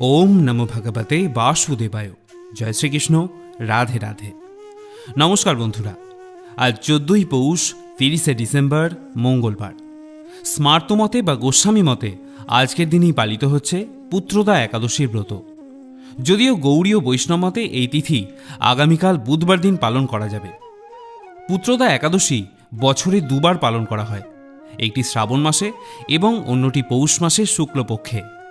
ওম নম ভগবতে বাসুদেবায়। জয় শ্রীকৃষ্ণ, রাধে রাধে। নমস্কার বন্ধুরা, আজ চোদ্দই পৌষ, তিরিশে ডিসেম্বর, মঙ্গলবার। স্মার্ত মতে বা গোস্বামী মতে আজকের দিনই পালিত হচ্ছে পুত্রদা একাদশীর ব্রত। যদিও গৌড়ীয় বৈষ্ণব মতে এই তিথি আগামীকাল বুধবার দিন পালন করা যাবে। পুত্রদা একাদশী বছরে দুবার পালন করা হয়। একটি শ্রাবণ মাসে এবং অন্যটি পৌষ মাসের শুক্লপক্ষে।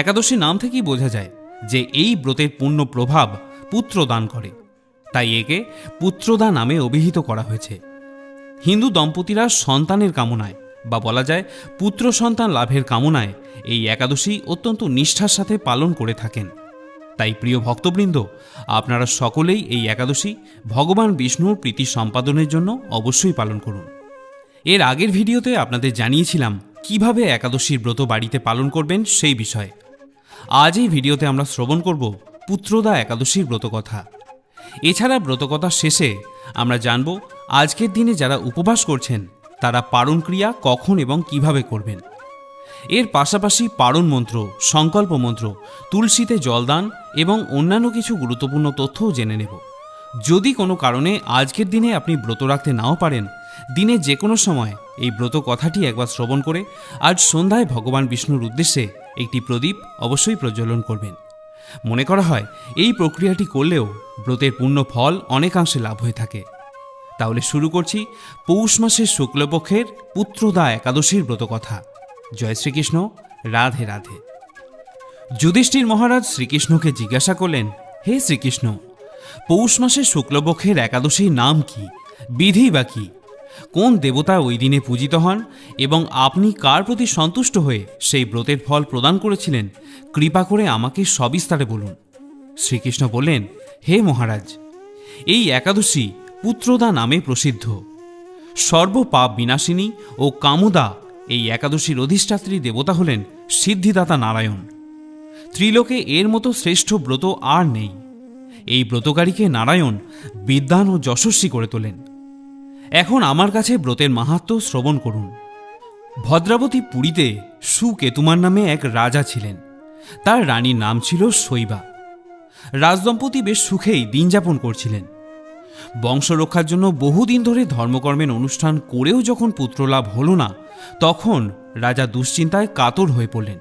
একাদশী নাম থেকেই বোঝা যায় যে এই ব্রতের পূর্ণ প্রভাব পুত্র দান করে। তাই একে পুত্রদা নামে অভিহিত করা হয়েছে। হিন্দু দম্পতিরা সন্তানের কামনায়, বা বলা যায় পুত্র সন্তান লাভের কামনায়, এই একাদশী অত্যন্ত নিষ্ঠার সাথে পালন করে থাকেন। তাই প্রিয় ভক্তবৃন্দ, আপনারা সকলেই এই একাদশী ভগবান বিষ্ণুর প্রীতি সম্পাদনের জন্য অবশ্যই পালন করুন। এর আগের ভিডিওতে আপনাদের জানিয়েছিলাম কীভাবে একাদশীর ব্রত বাড়িতে পালন করবেন সেই বিষয়ে। আজ এই ভিডিওতে আমরা শ্রবণ করব পুত্রদা একাদশীর ব্রতকথা। এছাড়া ব্রতকথা শেষে আমরা জানব আজকের দিনে যারা উপবাস করছেন, তারা পারণ ক্রিয়া কখন এবং কীভাবে করবেন। এর পাশাপাশি পারণ মন্ত্র, সংকল্প মন্ত্র, তুলসীতে জলদান এবং অন্যান্য কিছু গুরুত্বপূর্ণ তথ্যও জেনে নেব। যদি কোনো কারণে আজকের দিনে আপনি ব্রত রাখতে নাও পারেন, দিনে যে কোনো সময় এই ব্রত কথাটি একবার শ্রবণ করে আজ সন্ধ্যায় ভগবান বিষ্ণুর উদ্দেশ্যে একটি প্রদীপ অবশ্যই প্রজ্বলন করবেন। মনে করা হয়, এই প্রক্রিয়াটি করলেও ব্রতের পূর্ণ ফল অনেকাংশে লাভ হয়ে থাকে। তাহলে শুরু করছি পৌষ মাসের শুক্লপক্ষের পুত্রদা একাদশীর ব্রতকথা। জয় শ্রীকৃষ্ণ, রাধে রাধে। যুধিষ্ঠির মহারাজ শ্রীকৃষ্ণকে জিজ্ঞাসা করলেন, হে শ্রীকৃষ্ণ, পৌষ মাসের শুক্লপক্ষের একাদশীর নাম কি? বিধি বা কি? কোন দেবতা ওই দিনে পূজিত হন এবং আপনি কার প্রতি সন্তুষ্ট হয়ে সেই ব্রতের ফল প্রদান করেছিলেন, কৃপা করে আমাকে সবিস্তারে বলুন। শ্রীকৃষ্ণ বললেন, হে মহারাজ, এই একাদশী পুত্রদা নামে প্রসিদ্ধ। সর্বপাপ বিনাশিনী ও কামদা এই একাদশীর অধিষ্ঠাত্রী দেবতা হলেন সিদ্ধিদাতা নারায়ণ। ত্রিলোকে এর মতো শ্রেষ্ঠ ব্রত আর নেই। এই ব্রতকারীকে নারায়ণ বিদ্বান ও যশস্বী করে তোলেন। এখন আমার কাছে ব্রতের মাহাত্ম শ্রবণ করুন। ভদ্রাবতী পুরীতে সুকেতুমার নামে এক রাজা ছিলেন। তার রানীর নাম ছিল শৈবা। রাজদম্পতি বেশ সুখেই দিন যাপন করছিলেন। বংশ রক্ষার জন্য বহুদিন ধরে ধর্মকর্মের অনুষ্ঠান করেও যখন পুত্রলাভ হল না, তখন রাজা দুশ্চিন্তায় কাতর হয়ে পড়লেন।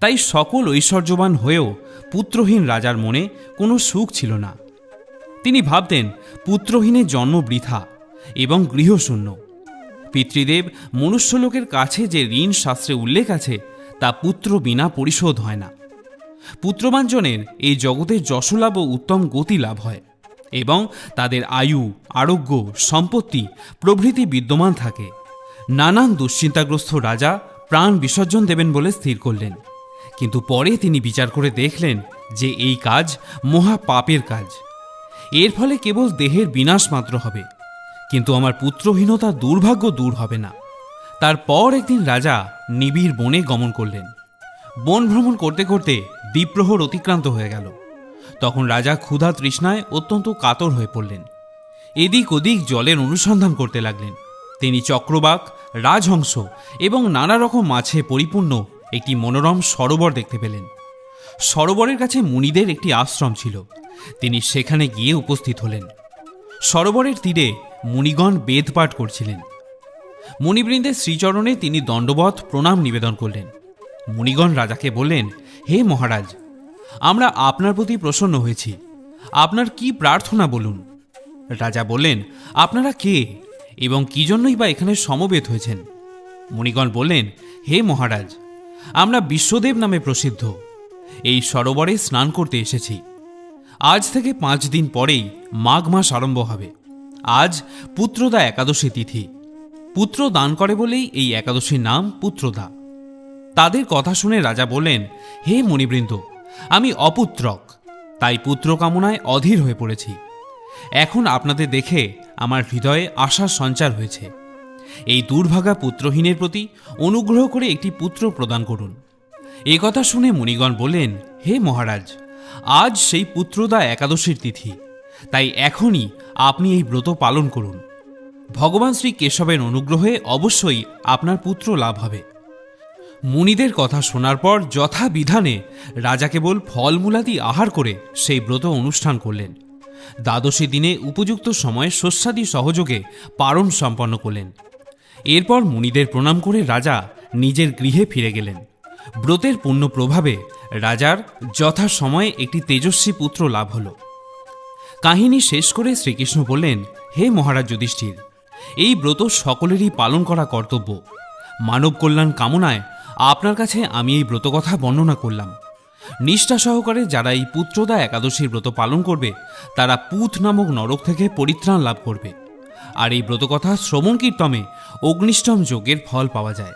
তাই সকল ঐশ্বর্যবান হয়েও পুত্রহীন রাজার মনে কোনো সুখ ছিল না। তিনি ভাবতেন পুত্রহীনের জন্ম বৃথা এবং গৃহশূন্য। পিতৃদেব মনুষ্যলোকের কাছে যে ঋণ শাস্ত্রে উল্লেখ আছে, তা পুত্র বিনা পরিশোধ হয় না। পুত্রবাঞ্জনের এই জগতে যশলাভ ও উত্তম গতি লাভ হয় এবং তাদের আয়ু, আরোগ্য, সম্পত্তি প্রভৃতি বিদ্যমান থাকে। নানান দুশ্চিন্তাগ্রস্ত রাজা প্রাণ বিসর্জন দেবেন বলে স্থির করলেন। কিন্তু পরে তিনি বিচার করে দেখলেন যে এই কাজ মহা পাপের কাজ। এর ফলে কেবল দেহের বিনাশ মাত্র হবে। কিন্তু আমার পুত্রহীনতা দুর্ভাগ্য দূর হবে না। তারপর একদিন রাজা নিবিড় বনে গমন করলেন। বন ভ্রমণ করতে করতে দ্বীপ্রহর অতিক্রান্ত হয়ে গেল। তখন রাজা ক্ষুধা তৃষ্ণায় অত্যন্ত কাতর হয়ে পড়লেন। এদিক ওদিক জলের অনুসন্ধান করতে লাগলেন। তিনি চক্রবাক, রাজহংস এবং নানা রকম মাছে পরিপূর্ণ একটি মনোরম সরোবর দেখতে পেলেন। সরোবরের কাছে মুনিদের একটি আশ্রম ছিল। তিনি সেখানে গিয়ে উপস্থিত হলেন। সরোবরের তীরে মুনিগণ বেদপাঠ করছিলেন। মণিবৃন্দের শ্রীচরণে তিনি দণ্ডবধ প্রণাম নিবেদন করলেন। মুনিগণ রাজাকে বললেন, হে মহারাজ, আমরা আপনার প্রতি প্রসন্ন হয়েছি। আপনার কি প্রার্থনা বলুন? রাজা বললেন, আপনারা কে এবং কি জন্যই বা এখানে সমবেত হয়েছেন? মুনিগণ বললেন, হে মহারাজ, আমরা বিশ্বদেব নামে প্রসিদ্ধ। এই সরোবরে স্নান করতে এসেছি। আজ থেকে পাঁচ দিন পরেই মাঘ মাস আরম্ভ হবে। আজ পুত্রদা একাদশী তিথি। পুত্র দান করে বলেই এই একাদশীর নাম পুত্রদা। তাদের কথা শুনে রাজা বললেন, হে মণিবৃন্দ, আমি অপুত্রক, তাই পুত্র কামনায় অধীর হয়ে পড়েছি। এখন আপনাদের দেখে আমার হৃদয়ে আশার সঞ্চার হয়েছে। এই দুর্ভাগা পুত্রহীনের প্রতি অনুগ্রহ করে একটি পুত্র প্রদান করুন। এ কথা শুনে মণিগণ বললেন, হে মহারাজ, আজ সেই পুত্রদা একাদশীর তিথি, তাই এখনই আপনি এই ব্রত পালন করুন। ভগবান শ্রী কেশবের অনুগ্রহে অবশ্যই আপনার পুত্র লাভ হবে। মুনিদের কথা শোনার পর যথা বিধানে রাজা কেবল ফলমূলাদি আহার করে সেই ব্রত অনুষ্ঠান করলেন। দ্বাদশী দিনে উপযুক্ত সময়ে শস্যাদি সহযোগে পারণ সম্পন্ন করলেন। এরপর মুনিদের প্রণাম করে রাজা নিজের গৃহে ফিরে গেলেন। ব্রতের পূর্ণ প্রভাবে রাজার যথাসময়ে একটি তেজস্বী পুত্র লাভ হলো। কাহিনী শেষ করে শ্রীকৃষ্ণ বললেন, হে মহারাজ যুধিষ্ঠির, এই ব্রত সকলেরই পালন করা কর্তব্য। মানব কল্যাণ কামনায় আপনার কাছে আমি এই ব্রতকথা বর্ণনা করলাম। নিষ্ঠা সহকারে যারা এই পুত্রদা একাদশীর ব্রত পালন করবে, তারা পুত নামক নরক থেকে পরিত্রাণ লাভ করবে। আর এই ব্রতকথা শ্রবণ কীর্তমে অগ্নিষ্টম যোগের ফল পাওয়া যায়।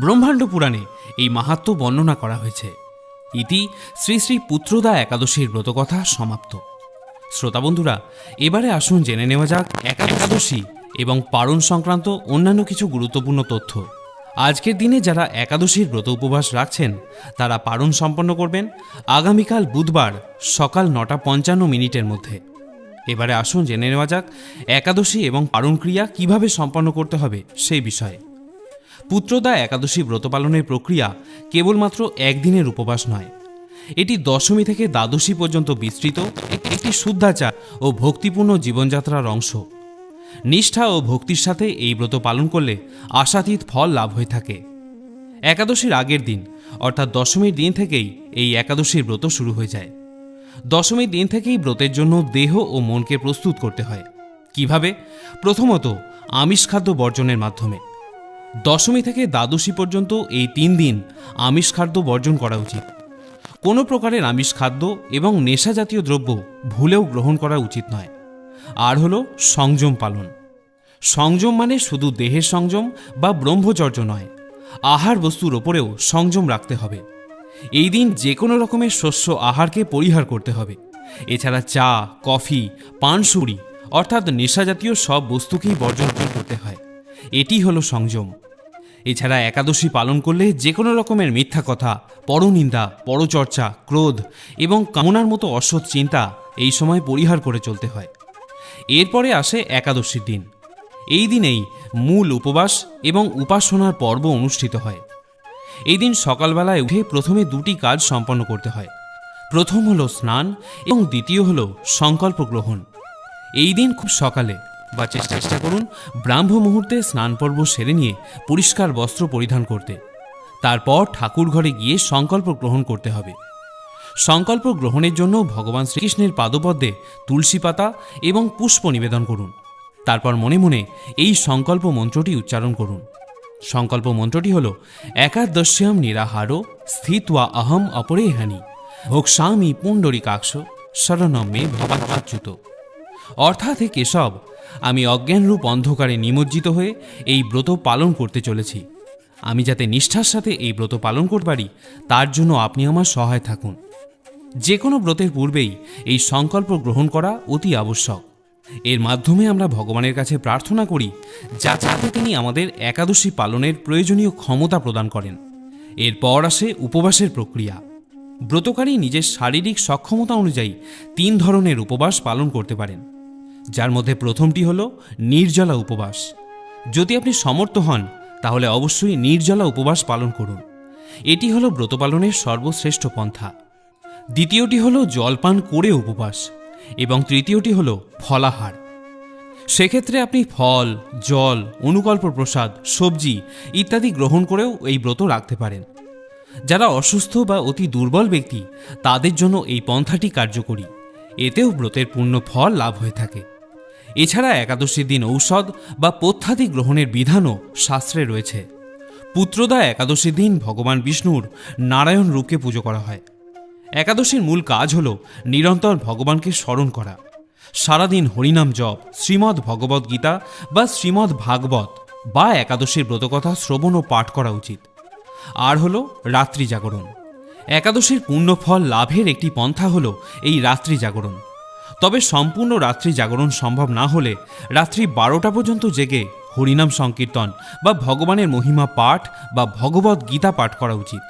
ব্রহ্মাণ্ড পুরাণে এই মাহাত্ম বর্ণনা করা হয়েছে। ইতি শ্রী শ্রী পুত্রদা একাদশীর ব্রতকথা সমাপ্ত। শ্রোতা বন্ধুরা, এবারে আসুন জেনে নেওয়া যাক একাদশী এবং পারণ সংক্রান্ত অন্যান্য কিছু গুরুত্বপূর্ণ তথ্য। আজকের দিনে যারা একাদশীর ব্রত উপবাস রাখছেন, তারা পারণ সম্পন্ন করবেন আগামীকাল বুধবার সকাল নটা পঞ্চান্ন মিনিটের মধ্যে। এবারে আসুন জেনে নেওয়া যাক একাদশী এবং পারণ ক্রিয়া কীভাবে সম্পন্ন করতে হবে সেই বিষয়ে। পুত্রদা একাদশী ব্রত পালনের প্রক্রিয়া কেবলমাত্র একদিনের উপবাস নয়, এটি দশমী থেকে দ্বাদশী পর্যন্ত বিস্তৃত একটি শুদ্ধাচার ও ভক্তিপূর্ণ জীবনযাত্রার অংশ। নিষ্ঠা ও ভক্তির সাথে এই ব্রত পালন করলে আশাতীত ফল লাভ হয়ে থাকে। একাদশীর আগের দিন, অর্থাৎ দশমীর দিন থেকেই এই একাদশীর ব্রত শুরু হয়ে যায়। দশমীর দিন থেকেই ব্রতের জন্য দেহ ও মনকে প্রস্তুত করতে হয়। কীভাবে? প্রথমত, আমিষ খাদ্য বর্জনের মাধ্যমে। দশমী থেকে দ্বাদশী পর্যন্ত এই তিন দিন আমিষ খাদ্য বর্জন করা উচিত। কোনো প্রকারের আমিষ খাদ্য এবং নেশা জাতীয় দ্রব্য ভুলেও গ্রহণ করা উচিত নয়। আর হলো সংযম পালন। সংযম মানে শুধু দেহের সংযম বা ব্রহ্মচর্য নয়, আহার বস্তুর ওপরেও সংযম রাখতে হবে। এই দিন যে কোনো রকমের শস্য আহারকে পরিহার করতে হবে। এছাড়া চা, কফি পানসুরি অর্থাৎ নেশাজাতীয় সব বস্তুকেই বর্জন করতে হয়। এটি হলো সংযম। এছাড়া একাদশী পালন করলে যে কোনো রকমের মিথ্যা কথা, পরনিন্দা, পরচর্চা, ক্রোধ এবং কামনার মতো অসৎ চিন্তা এই সময় পরিহার করে চলতে হয়। এরপরে আসে একাদশীর দিন। এই দিনেই মূল উপবাস এবং উপাসনার পর্ব অনুষ্ঠিত হয়। এই দিন সকালবেলায় উঠে প্রথমে দুটি কাজ সম্পন্ন করতে হয়। প্রথম হলো স্নান এবং দ্বিতীয় হলো সংকল্প গ্রহণ। এই দিন খুব সকালে। বা চেষ্টা করুন। ব্রাহ্ম মুহূর্তে স্নান পর্ব সেরে নিয়ে পরিষ্কার বস্ত্র পরিধান করতে। তারপর ঠাকুর ঘরে গিয়ে সংকল্প গ্রহণ করতে হবে। সংকল্প গ্রহণের জন্য ভগবান শ্রীকৃষ্ণের পাদপদ্মে তুলসী পাতা এবং পুষ্প নিবেদন করুন। তারপর মনে মনে এই সংকল্প মন্ত্রটি উচ্চারণ করুন। সংকল্প মন্ত্রটি হল, একাদশ্যাম নিরাহারো স্থিত্বা অহম অপরেহানি ভোক্সামি পুণ্ডরিকাক্ষ শরণম মে ভবাচ্যুত। অর্থাৎ কেশব আমি অজ্ঞানরূপ অন্ধকারে নিমজ্জিত হয়ে এই ব্রত পালন করতে চলেছি। আমি যাতে নিষ্ঠার সাথে এই ব্রত পালন করতে পারি তার জন্য আপনি আমার সহায় থাকুন। যে কোনো ব্রতের পূর্বেই এই সংকল্প গ্রহণ করা অতি আবশ্যক। এর মাধ্যমে আমরা ভগবানের কাছে প্রার্থনা করি, যা যাতে তিনি আমাদের একাদশী পালনের প্রয়োজনীয় ক্ষমতা প্রদান করেন। এরপর আসে উপবাসের প্রক্রিয়া। ব্রতকারী নিজের শারীরিক সক্ষমতা অনুযায়ী তিন ধরনের উপবাস পালন করতে পারেন। যার মধ্যে প্রথমটি হল নির্জলা উপবাস। যদি আপনি সমর্থ হন, তাহলে অবশ্যই নির্জলা উপবাস পালন করুন। এটি হলো ব্রত পালনের সর্বশ্রেষ্ঠ পন্থা। দ্বিতীয়টি হলো জলপান করে উপবাস এবং তৃতীয়টি হলো ফলাহার। সেক্ষেত্রে আপনি ফল, জল, অনুকল্প প্রসাদ, সবজি ইত্যাদি গ্রহণ করেও এই ব্রত রাখতে পারেন। যারা অসুস্থ বা অতি দুর্বল ব্যক্তি, তাদের জন্য এই পন্থাটি কার্যকরী। এতেও ব্রতের পূর্ণ ফল লাভ হয়ে থাকে। এছাড়া একাদশীর দিন ঔষধ বা পথ্যাদি গ্রহণের বিধানও শাস্ত্রে রয়েছে। পুত্রদা একাদশীর দিন ভগবান বিষ্ণুর নারায়ণ রূপকে পুজো করা হয়। একাদশীর মূল কাজ হল নিরন্তর ভগবানকে স্মরণ করা। সারাদিন হরিনাম জপ, শ্রীমদ্ ভগবদ্ গীতা বা শ্রীমদ্ ভাগবত বা একাদশীর ব্রতকথা শ্রবণ ও পাঠ করা উচিত। আর হল রাত্রি জাগরণ। একাদশীর পুণ্যফল লাভের একটি পন্থা হল এই রাত্রি জাগরণ। তবে সম্পূর্ণ রাত্রি জাগরণ সম্ভব না হলে রাত্রি বারোটা পর্যন্ত জেগে হরিনাম সংকীর্তন বা ভগবানের মহিমা পাঠ বা ভগবত গীতা পাঠ করা উচিত।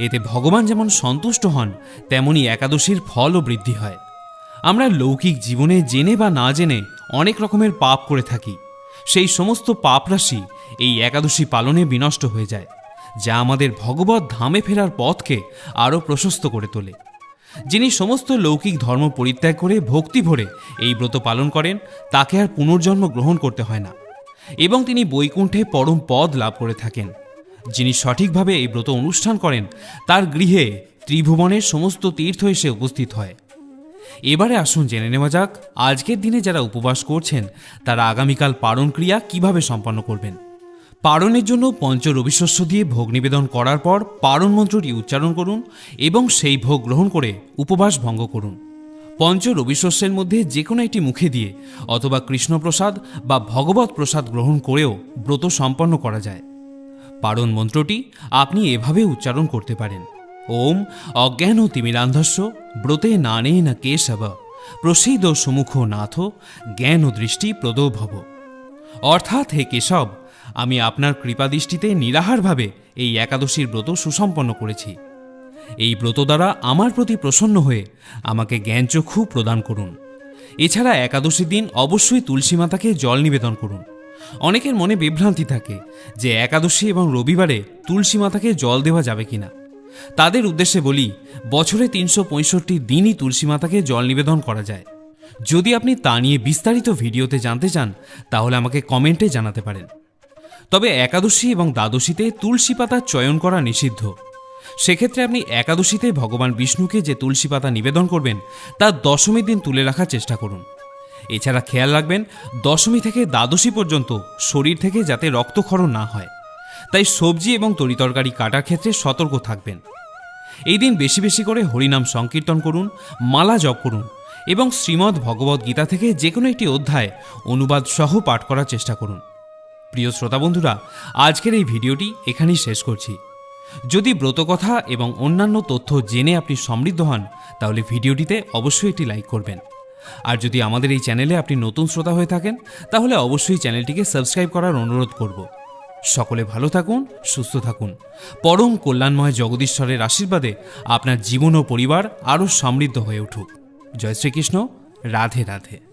এতে ভগবান যেমন সন্তুষ্ট হন, তেমনি একাদশীর ফলও বৃদ্ধি হয়। আমরা লৌকিক জীবনে জেনে বা না জেনে অনেক রকমের পাপ করে থাকি। সেই সমস্ত পাপ রাশি এই একাদশী পালনে বিনষ্ট হয়ে যায়, যা আমাদের ভগবত ধামে ফেরার পথকে আরও প্রশস্ত করে তোলে। যিনি সমস্ত লৌকিক ধর্ম পরিত্যাগ করে ভক্তি ভরে এই ব্রত পালন করেন, তাকে আর পুনর্জন্ম গ্রহণ করতে হয় না। এবং তিনি বৈকুণ্ঠে পরম পদ লাভ করে থাকেন। যিনি সঠিকভাবে এই ব্রত অনুষ্ঠান করেন, তার গৃহে ত্রিভুবনের সমস্ত তীর্থ এসে উপস্থিত হয়। এবারে আসুন জেনে নেওয়া যাক, আজকের দিনে যারা উপবাস করছেন, তারা আগামীকাল পারণ ক্রিয়া কীভাবে সম্পন্ন করবেন? পারণের জন্য পঞ্চ রবিশস্য দিয়ে ভোগ নিবেদন করার পর পারণ মন্ত্রটি উচ্চারণ করুন এবং সেই ভোগ গ্রহণ করে উপবাস ভঙ্গ করুন। পঞ্চ রবিশস্যের মধ্যে যে কোনো একটি মুখে দিয়ে অথবা কৃষ্ণপ্রসাদ বা ভগবত প্রসাদ গ্রহণ করেও ব্রত সম্পন্ন করা যায়। পারণ মন্ত্রটি আপনি এভাবে উচ্চারণ করতে পারেন। ওম অজ্ঞান তিমিরান্ধস্য, ব্রতে না নানে না কেশব প্রসিদ সুমুখ নাথ, জ্ঞান ও দৃষ্টি প্রদো ভব অর্থাৎ হে কেশব আমি আপনার কৃপাদৃষ্টিতে নিরাহারভাবে এই একাদশীর ব্রত সুসম্পন্ন করেছি। এই ব্রত দ্বারা আমার প্রতি প্রসন্ন হয়ে আমাকে জ্ঞানচক্ষু প্রদান করুন। এছাড়া একাদশীর দিন অবশ্যই তুলসী মাতাকে জল নিবেদন করুন। অনেকের মনে বিভ্রান্তি থাকে যে একাদশী এবং রবিবারে তুলসী মাতাকে জল দেওয়া যাবে কিনা। তাদের উদ্দেশ্যে বলি, বছরে তিনশো পঁয়ষট্টি দিনই তুলসী মাতাকে জল নিবেদন করা যায়। যদি আপনি তা নিয়ে বিস্তারিত ভিডিওতে জানতে চান, তাহলে আমাকে কমেন্টে জানাতে পারেন। তবে একাদশী এবং দ্বাদশীতে তুলসী পাতার চয়ন করা নিষিদ্ধ। সেক্ষেত্রে আপনি একাদশীতে ভগবান বিষ্ণুকে যে তুলসী পাতা নিবেদন করবেন, তা দশমীর দিন তুলে রাখার চেষ্টা করুন। এছাড়া খেয়াল রাখবেন, দশমী থেকে দ্বাদশী পর্যন্ত শরীর থেকে যাতে রক্তক্ষরণ না হয়। তাই সবজি এবং তরিতরকারি কাটার ক্ষেত্রে সতর্ক থাকবেন। এই দিন বেশি বেশি করে হরিনাম সংকীর্তন করুন, মালা জপ করুন এবং শ্রীমদ্ ভগবদ্ গীতা থেকে যে কোনো একটি অধ্যায় অনুবাদ সহ পাঠ করার চেষ্টা করুন। প্রিয় শ্রোতা বন্ধুরা, আজকের এই ভিডিওটি এখানেই শেষ করছি। যদি ব্রতকথা এবং অন্যান্য তথ্য জেনে আপনি সমৃদ্ধ হন, তাহলে ভিডিওটিতে অবশ্যই একটি লাইক করবেন। আর যদি আমাদের এই চ্যানেলে আপনি নতুন শ্রোতা হয়ে থাকেন, তাহলে অবশ্যই চ্যানেলটিকে সাবস্ক্রাইব করার অনুরোধ করব। সকলে ভালো থাকুন, সুস্থ থাকুন। পরম কল্যাণময় জগদীশ্বরের আশীর্বাদে আপনার জীবন ও পরিবার আরও সমৃদ্ধ হয়ে উঠুক। জয় শ্রীকৃষ্ণ। রাধে রাধে।